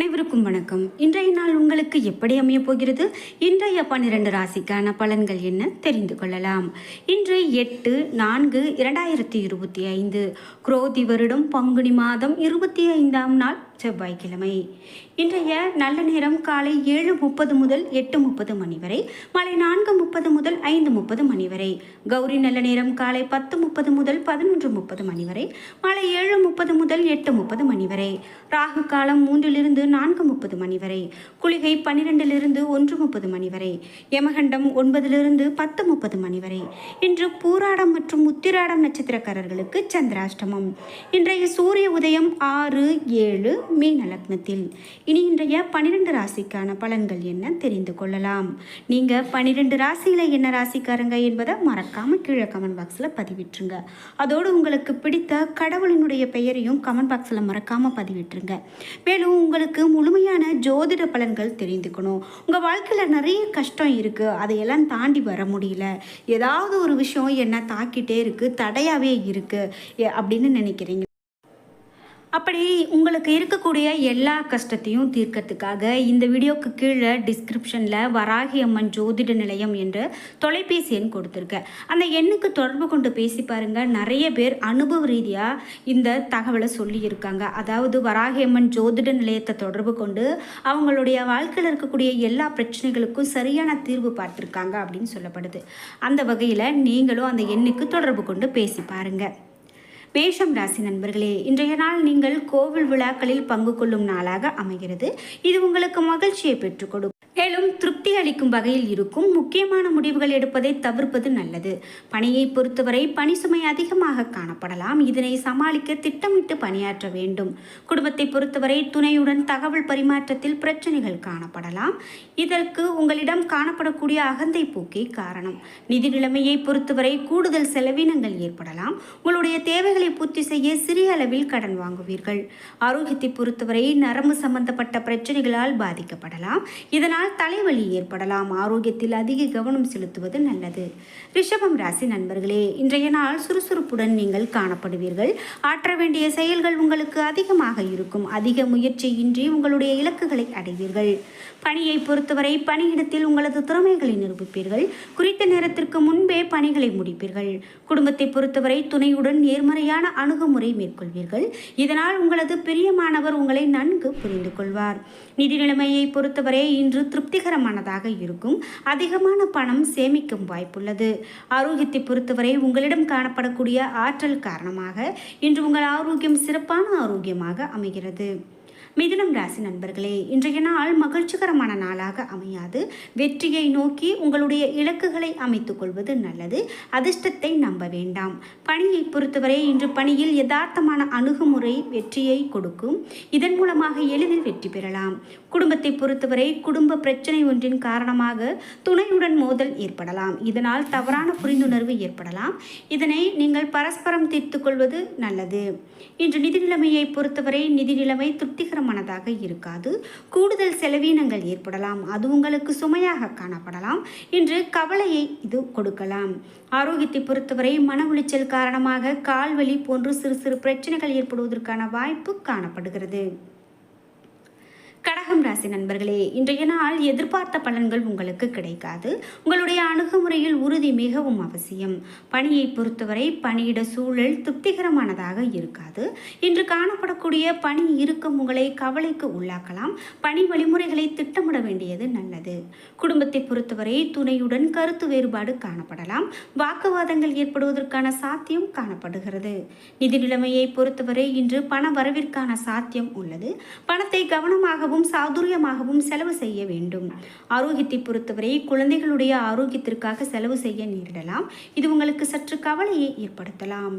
அனைவருக்கும் வணக்கம். இன்றைய நாள் உங்களுக்கு எப்படி அமைய போகிறது? இன்றைய பன்னிரண்டு ராசிக்கான பலன்கள் என்ன? தெரிந்து கொள்ளலாம். இன்று எட்டு நான்கு இரண்டாயிரத்தி இருபத்தி ஐந்து. குரோதி வருடம் பங்குனி மாதம் இருபத்தி ஐந்தாம் நாள். செவ்வாய்க்கிழமை. இன்றைய நல்ல நேரம் காலை ஏழு முப்பது முதல் எட்டு முப்பது மணி வரை மாலை நான்கு முப்பது முதல் ஐந்து முப்பது மணி வரை கௌரி நல்ல நேரம் காலை பத்து முப்பது முதல் பதினொன்று முப்பது மணி வரை மாலை ஏழு முப்பது முதல் எட்டு முப்பது மணி வரை ராகு காலம் மூன்றிலிருந்து நான்கு முப்பது மணி வரை குளிகை பன்னிரெண்டிலிருந்து ஒன்று முப்பது மணி வரை யமகண்டம் ஒன்பதிலிருந்து பத்து முப்பது மணி வரை இன்று பூராடம் மற்றும் உத்திராடம் நட்சத்திரக்காரர்களுக்கு சந்திராஷ்டமம். இன்றைய சூரிய உதயம் ஆறு ஏழு மீன லக்னத்தில் இனி இன்றைய பன்னிரெண்டு ராசிக்கான பலன்கள் என்ன தெரிந்து கொள்ளலாம். நீங்கள் பன்னிரெண்டு ராசியில் என்ன ராசிக்காரங்க என்பதை மறக்காமல் கீழே கமெண்ட் பாக்ஸில் பதிவிட்டுருங்க. அதோடு உங்களுக்கு பிடித்த கடவுளினுடைய பெயரையும் கமெண்ட் பாக்ஸில் மறக்காமல் பதிவிட்டுருங்க. மேலும் உங்களுக்கு முழுமையான ஜோதிட பலன்கள் தெரிந்துக்கணும். உங்கள் வாழ்க்கையில் நிறைய கஷ்டம் இருக்குது அதையெல்லாம் தாண்டி வர முடியல. ஏதாவது ஒரு விஷயம் என்ன தாக்கிட்டே இருக்குது தடையாகவே இருக்குது அப்படின்னு நினைக்கிறீங்க. அப்படி உங்களுக்கு இருக்கக்கூடிய எல்லா கஷ்டத்தையும் தீர்க்கறதுக்காக இந்த வீடியோக்கு கீழே டிஸ்கிரிப்ஷனில் வராகி அம்மன் ஜோதிட நிலையம் என்ற தொலைபேசி எண் கொடுத்துருக்கேன் அந்த எண்ணுக்கு தொடர்பு கொண்டு பேசி பாருங்கள் நிறைய பேர் அனுபவ ரீதியாக இந்த தகவலை சொல்லியிருக்காங்க. அதாவது வராகி அம்மன் ஜோதிட நிலையத்தை தொடர்பு கொண்டு அவங்களுடைய வாழ்க்கையில் இருக்கக்கூடிய எல்லா பிரச்சனைகளுக்கும் சரியான தீர்வு பார்த்துருக்காங்க அப்படின்னு சொல்லப்படுது. அந்த வகையில் நீங்களும் அந்த எண்ணுக்கு தொடர்பு கொண்டு பேசி பாருங்கள் மேஷம் ராசி நண்பர்களே இன்றைய நாள் நீங்கள் கோவில் விழாக்களில் பங்கு கொள்ளும் நாளாக அமைகிறது. இது உங்களுக்கு மகிழ்ச்சியை பெற்றுக் கொடுக்கும் மேலும் திருப்தி அளிக்கும் வகையில் இருக்கும் முக்கியமான முடிவுகள் எடுப்பதை தவிர்ப்பது நல்லது. பணியை பொறுத்தவரை பணி சுமை அதிகமாக காணப்படலாம். இதனை சமாளிக்க திட்டமிட்டு பணியாற்ற வேண்டும். குடும்பத்தை பொறுத்தவரை துணையுடன் தகவல் பரிமாற்றத்தில் பிரச்சனைகள் காணப்படலாம். இதற்கு உங்களிடம் காணப்படக்கூடிய அகந்தை போக்கே காரணம். நிதி நிலைமையை பொறுத்தவரை கூடுதல் செலவினங்கள் ஏற்படலாம். உங்களுடைய தேவைகளை பூர்த்தி செய்ய சிறிய அளவில் கடன் வாங்குவீர்கள். ஆரோக்கியத்தை பொறுத்தவரை நரம்பு சம்பந்தப்பட்ட பிரச்சனைகளால் பாதிக்கப்படலாம். இதனால் தலைவலி ஏற்படலாம். ஆரோக்கியத்தில் அதிக கவனம் செலுத்துவது நல்லது. ரிஷபம் ராசி நண்பர்களே இன்றைய நாள் சுறுசுறுப்புடன் நீங்கள் காணப்படுவீர்கள். ஆற்ற வேண்டிய செயல்கள் உங்களுக்கு அதிகமாக இருக்கும். அதிக முயற்சியின்றி உங்களுடைய இலக்குகளை அடைவீர்கள். பணியை பொறுத்தவரை பணியிடத்தில் உங்களது திறமைகளை நிரூபிப்பீர்கள். குறித்த நேரத்திற்கு முன்பே பணிகளை முடிப்பீர்கள். குடும்பத்தை பொறுத்தவரை துணையுடன் நேர்மறையான அணுகுமுறை மேற்கொள்வீர்கள். இதனால் உங்களது பிரியமானவர் உங்களை நன்கு புரிந்து கொள்வார் நிதி நிலைமையை பொறுத்தவரை இன்று திருப்திகரமானதாக இருக்கும். அதிகமான பணம் சேமிக்கும் வாய்ப்புள்ளது. ஆரோக்கியத்தை பொறுத்தவரை உங்களிடம் காணப்படக்கூடிய ஆற்றல் காரணமாக இன்று உங்கள் ஆரோக்கியம் சிறப்பான ஆரோக்கியமாக அமைகிறது. மிதுனம் ராசி நண்பர்களே இன்றைய நாள் மகிழ்ச்சிகரமான நாளாக அமையாது. வெற்றியை நோக்கி உங்களுடைய இலக்குகளை அமைத்துக் கொள்வது நல்லது. அதிர்ஷ்டத்தை நம்ப வேண்டாம். பணியை பொறுத்தவரை இன்று பணியில் யதார்த்தமான அணுகுமுறை வெற்றியை கொடுக்கும். இதன் மூலமாக எளிதில் வெற்றி பெறலாம். குடும்பத்தை பொறுத்தவரை குடும்ப பிரச்சனை ஒன்றின் காரணமாக துணையுடன் மோதல் ஏற்படலாம். இதனால் தவறான புரிந்துணர்வு ஏற்படலாம். இதனை நீங்கள் பரஸ்பரம் தீர்த்து கொள்வது நல்லது. இன்று நிதி நிலைமையை பொறுத்தவரை நிதி நிலைமை திருப்திகரமானதாக இருக்காது. கூடுதல் செலவீனங்கள் ஏற்படலாம். அது உங்களுக்கு சுமையாக காணப்படலாம். என்று கவலையை இது கொடுக்கலாம். ஆரோக்கியத்தை பொறுத்தவரை மன உளைச்சல் காரணமாக கால்வலி போன்று சிறு சிறு பிரச்சனைகள் ஏற்படுவதற்கான வாய்ப்பு காணப்படுகிறது. கடகம் ராசி நண்பர்களே. இன்றைய நாள் எதிர்பார்த்த பலன்கள் உங்களுக்கு கிடைக்காது. உங்களுடைய அணுகுமுறையில் உறுதி மிகவும் அவசியம். பணியை பொறுத்தவரை பணியிட சூழல் திருப்திகரமானதாக இருக்காது. இன்று காணப்படக்கூடிய பணி இருக்கும் உங்களை கவலைக்கு உள்ளாக்கலாம். பணி வழிமுறைகளை திட்டமிட வேண்டியது நல்லது. குடும்பத்தை பொறுத்தவரை துணையுடன் கருத்து வேறுபாடு காணப்படலாம். வாக்குவாதங்கள் ஏற்படுவதற்கான சாத்தியம் காணப்படுகிறது. நிதி நிலைமையை பொறுத்தவரை இன்று பண வரவிற்கான சாத்தியம் உள்ளது. பணத்தை கவனமாகவும் சாதுரியமாகவும் செலவு செய்ய வேண்டும். ஆரோக்கியத்தை பொறுத்தவரை குழந்தைகளுடைய ஆரோக்கியத்திற்காக செலவு செய்ய நேரிடலாம். இது உங்களுக்கு சற்று கவலையை ஏற்படுத்தலாம்.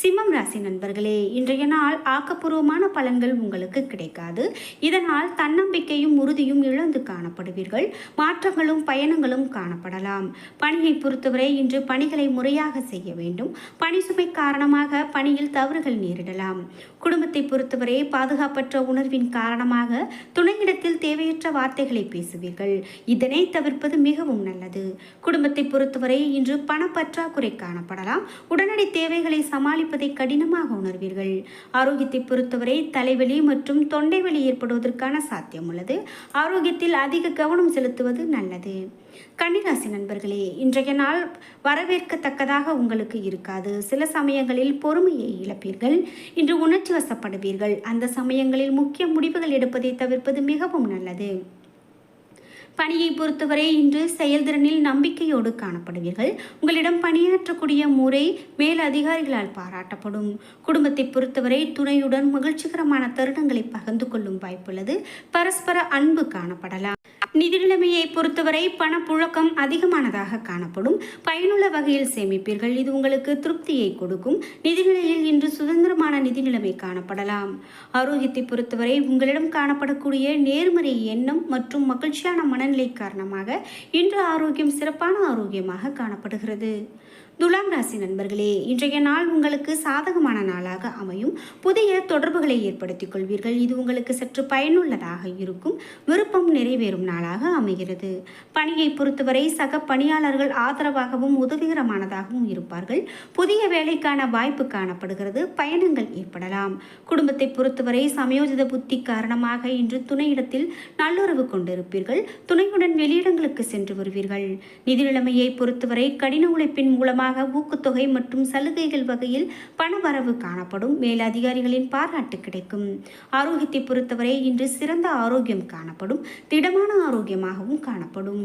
சிம்மம் ராசி நண்பர்களே இன்றைய நாள் ஆக்கப்பூர்வமான பலன்கள் உங்களுக்கு கிடைக்காது. இதனால் தன்னம்பிக்கையும் உறுதியும் இழந்து காணப்படுவீர்கள். மாற்றங்களும் பயணங்களும் காணப்படலாம். பணியை பொறுத்தவரை இன்று பணிகளை முறையாக செய்ய வேண்டும். பணி சுமை காரணமாக பணியில் தவறுகள் நேரிடலாம். குடும்பத்தை பொறுத்தவரை பாதுகாப்பற்ற உணர்வின் காரணமாக துணையிடத்தில் தேவையற்ற வார்த்தைகளை பேசுவீர்கள். இதனை தவிர்ப்பது மிகவும் நல்லது. குடும்பத்தை பொறுத்தவரை இன்று பணப்பற்றாக்குறை காணப்படலாம். உடனடி தேவைகளை சமாளி சமாளிப்பதை கடினமாக உணர்வீர்கள். ஆரோக்கியத்தை பொறுத்தவரை தலைவலி மற்றும் தொண்டை வலி ஏற்படுவதற்கான சாத்தியம் உள்ளது. ஆரோக்கியத்தில் அதிக கவனம் செலுத்துவது நல்லது. கன்னிராசி நண்பர்களே இன்றைய நாள் வரவேற்கத்தக்கதாக உங்களுக்கு இருக்காது. சில சமயங்களில் பொறுமையை இழப்பீர்கள். இன்று உணர்ச்சி வசப்படுவீர்கள். அந்த சமயங்களில் முக்கிய முடிவுகள் எடுப்பதை தவிர்ப்பது மிகவும் நல்லது. பணியை பொறுத்தவரை இன்று செயல்திறனில் நம்பிக்கையோடு காணப்படுவீர்கள். உங்களிடம் பணியாற்றக்கூடிய முறை மேல் அதிகாரிகளால் பாராட்டப்படும். குடும்பத்தை பொறுத்தவரை துணையுடன் மகிழ்ச்சிகரமான தருணங்களை பகிர்ந்து கொள்ளும் வாய்ப்புள்ளது. பரஸ்பர அன்பு காணப்படலாம். நிதி நிலைமையை பொறுத்தவரை பணப்புழக்கம் அதிகமானதாக காணப்படும். பயனுள்ள வகையில் சேமிப்பீர்கள். இது உங்களுக்கு திருப்தியை கொடுக்கும். நிதிநிலையில் இன்று சுதந்திரமான நிதி நிலைமை காணப்படலாம். ஆரோக்கியத்தை பொறுத்தவரை உங்களிடம் காணப்படக்கூடிய நேர்மறை எண்ணம் மற்றும் மகிழ்ச்சியான மனநிலை காரணமாக இன்று ஆரோக்கியம் சிறப்பான ஆரோக்கியமாக காணப்படுகிறது. துலாம் ராசி நண்பர்களே இன்றைய நாள் உங்களுக்கு சாதகமான நாளாக அமையும். புதிய தொடர்புகளை ஏற்படுத்திக் கொள்வீர்கள். இது உங்களுக்கு சற்று பயனுள்ளதாக இருக்கும். விருப்பம் நிறைவேறும் நாளாக அமைகிறது. பணியை பொறுத்தவரை சக பணியாளர்கள் ஆதரவாகவும் உதவிகரமானதாகவும் இருப்பார்கள். புதிய வேலைக்கான வாய்ப்பு காணப்படுகிறது. பயணங்கள் ஏற்படலாம். குடும்பத்தை பொறுத்தவரை சமயோஜித புத்தி காரணமாக இன்று துணையிடத்தில் நல்லுறவு கொண்டிருப்பீர்கள். துணையுடன் வெளியிடங்களுக்கு சென்று வருவீர்கள். நிதி நிலைமையை பொறுத்தவரை கடின உழைப்பின் மூலமாக மூலமாக ஊக்கத்தொகை மற்றும் சலுகைகள் வகையில் பணவரவு காணப்படும். மேலதிகாரிகளின் பாராட்டு கிடைக்கும். ஆரோக்கியத்தை பொறுத்தவரை இன்று சிறந்த ஆரோக்கியம் காணப்படும். திடமான ஆரோக்கியமாகவும் காணப்படும்.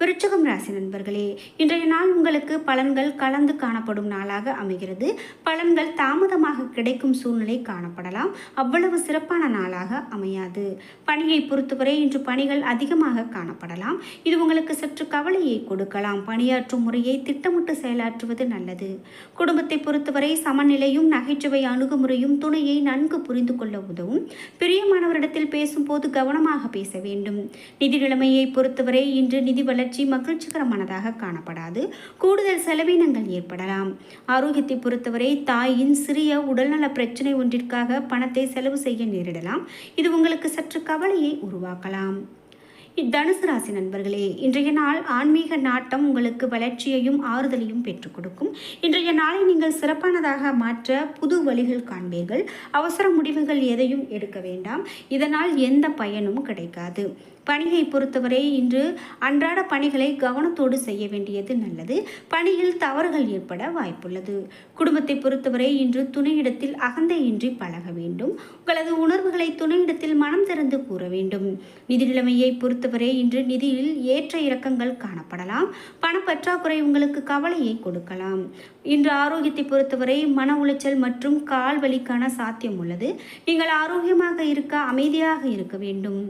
விருச்சகம் ராசி நண்பர்களே இன்றைய நாள் உங்களுக்கு பலன்கள் கலந்து காணப்படும் நாளாக அமைகிறது. பலன்கள் தாமதமாக கிடைக்கும் சூழ்நிலை காணப்படலாம். அவ்வளவு சிறப்பான நாளாக அமையாது. பணியை பொறுத்தவரை இன்று பணிகள் அதிகமாக காணப்படலாம். இது உங்களுக்கு சற்று கவலையை கொடுக்கலாம். பணியாற்றும் முறையை திட்டமிட்டு செயலாற்றுவது நல்லது. குடும்பத்தை பொறுத்தவரை சமநிலையும் நகைச்சுவை அணுகுமுறையும் துணையை நன்கு புரிந்து கொள்ள உதவும். பிரியமானவரிடத்தில் பேசும்போது கவனமாக பேச வேண்டும். நிதி நிலைமையை பொறுத்தவரை இன்று நிதி வளர்ச்சி மகிழ்ச்சிகரமானதாக காணப்படாது. கூடுதல் செலவினங்கள் ஏற்படலாம். ஆரோக்கியத்தை பொறுத்தவரை தாயின் சிறிய உடல்நல பிரச்சனை ஒன்றிற்காக பணத்தை செலவு செய்ய நேரிடலாம். இது உங்களுக்கு சற்று கவலையை உருவாக்கலாம். தனுசு ராசி நண்பர்களே இன்றைய நாள் ஆன்மீக நாட்டம் உங்களுக்கு வளர்ச்சியையும் ஆறுதலையும் பெற்றுக் கொடுக்கும். இன்றைய நாளை நீங்கள் சிறப்பானதாக மாற்ற புது வழிகள் காண்பீர்கள். அவசர முடிவுகள் எதையும் எடுக்க வேண்டாம். இதனால் எந்த பயனும் கிடைக்காது. பணியை பொறுத்தவரை இன்று அன்றாட பணிகளை கவனத்தோடு செய்ய வேண்டியது நல்லது. பணியில் தவறுகள் ஏற்பட வாய்ப்புள்ளது. குடும்பத்தை பொறுத்தவரை இன்று துணையிடத்தில் அகந்தையின்றி பழக வேண்டும். உங்களது உணர்வுகளை துணையிடத்தில் மனம் திறந்து கூற வேண்டும். நிதி நிலைமையை பொறுத்தவரை இன்று நிதியில் ஏற்ற இறக்கங்கள் காணப்படலாம். பணப்பற்றாக்குறை உங்களுக்கு கவலையை கொடுக்கலாம். இன்று ஆரோக்கியத்தை பொறுத்தவரை மன உளைச்சல் மற்றும் கால் வலிக்கான சாத்தியம் உள்ளது. நீங்கள் ஆரோக்கியமாக இருக்க அமைதியாக இருக்க வேண்டும்.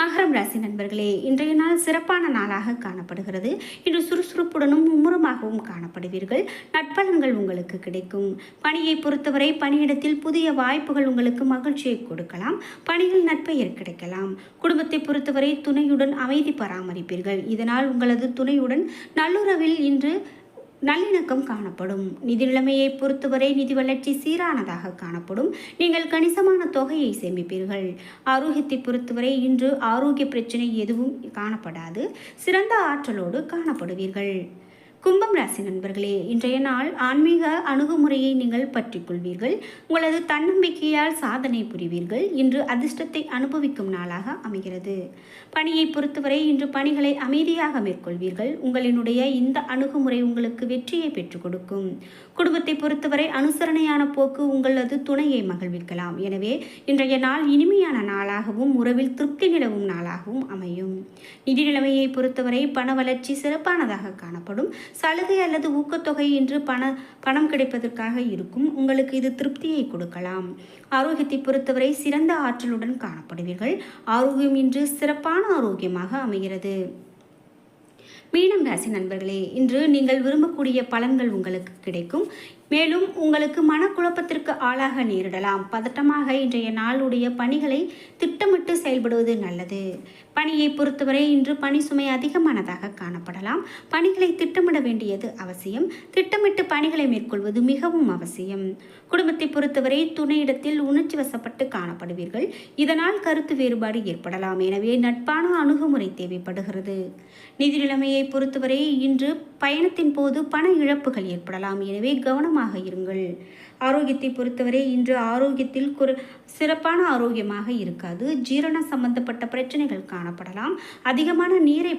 மகரம் ராசி நண்பர்களே இன்றைய நாள் சிறப்பான நாளாக காணப்படுகிறது. இன்று சுறுசுறுப்புடனும் மும்முரமாகவும் காணப்படுவீர்கள். நட்பலன்கள் உங்களுக்கு கிடைக்கும். பணியை பொறுத்தவரை பணியிடத்தில் புதிய வாய்ப்புகள் உங்களுக்கு மகிழ்ச்சியை கொடுக்கலாம். பணியில் நட்பெயர் கிடைக்கலாம். குடும்பத்தை பொறுத்தவரை துணையுடன் அமைதி பராமரிப்பீர்கள். இதனால் உங்களது துணையுடன் நல்லுறவில் இன்று நல்லிணக்கம் காணப்படும். நிதி நிலைமையை பொறுத்தவரை நிதி வளர்ச்சி சீரானதாக காணப்படும். நீங்கள் கணிசமான தொகையை சேமிப்பீர்கள். ஆரோக்கியத்தை பொறுத்தவரை இன்று ஆரோக்கிய பிரச்சனை எதுவும் காணப்படாது. சிறந்த ஆற்றலோடு காணப்படுவீர்கள். கும்பம் ராசி நண்பர்களே இன்றைய நாள் ஆன்மீக அணுகுமுறையை நீங்கள் பற்றிக்கொள்வீர்கள் உங்களது தன்னம்பிக்கையால் சாதனை புரிவீர்கள். இன்று அதிர்ஷ்டத்தை அனுபவிக்கும் நாளாக அமைகிறது. பணியை பொறுத்தவரை இன்று பணிகளை அமைதியாக மேற்கொள்வீர்கள். உங்களினுடைய இந்த அணுகுமுறை உங்களுக்கு வெற்றியை பெற்றுக் கொடுக்கும். குடும்பத்தை பொறுத்தவரை அனுசரணையான போக்கு உங்களது துணையை மகிழ்விக்கலாம். எனவே இன்றைய நாள் இனிமையான நாளாகவும் உறவில் திருப்தி நிலவும் நாளாகவும் அமையும். நிதி நிலைமையை பொறுத்தவரை பண வளர்ச்சி சிறப்பானதாக காணப்படும். சலுகை அல்லது ஊக்கத்தொகை என்று பண பணம் கிடைப்பதற்காக இருக்கும். உங்களுக்கு இது திருப்தியை கொடுக்கலாம். ஆரோக்கியத்தை பொறுத்தவரை சிறந்த ஆற்றலுடன் காணப்படுவீர்கள். ஆரோக்கியம் இன்று சிறப்பான ஆரோக்கியமாக அமைகிறது. மீனம் ராசி நண்பர்களே இன்று நீங்கள் விரும்பக்கூடிய பலன்கள் உங்களுக்கு கிடைக்கும். மேலும் உங்களுக்கு மனக்குழப்பத்திற்கு ஆளாக நேரிடலாம். பதட்டமாக இன்றைய நாளுடைய பணிகளை திட்டமிட்டு செயல்படுவது நல்லது. பணியை பொறுத்தவரை இன்று பணி சுமை அதிகமானதாக காணப்படலாம். பணிகளை திட்டமிட வேண்டியது அவசியம். திட்டமிட்டு பணிகளை மேற்கொள்வது மிகவும் அவசியம். குடும்பத்தை பொறுத்தவரை துணையிடத்தில் உணர்ச்சி வசப்பட்டு காணப்படுவீர்கள். இதனால் கருத்து வேறுபாடு ஏற்படலாம். எனவே நட்பான அணுகுமுறை தேவைப்படுகிறது. நிதி நிலைமையை பொறுத்தவரை இன்று பயணத்தின் போது பண இழப்புகள் ஏற்படலாம். எனவே கவனமாக கவனமாக இருங்கள். ஆரோக்கியத்தை பொறுத்தவரை இன்று ஆரோக்கியத்தில் குறு சிறப்பான ஆரோக்கியமாக இருக்காது. ஜீரண சம்பந்தப்பட்ட பிரச்சனைகள் காணப்படலாம். அதிகமான நீரை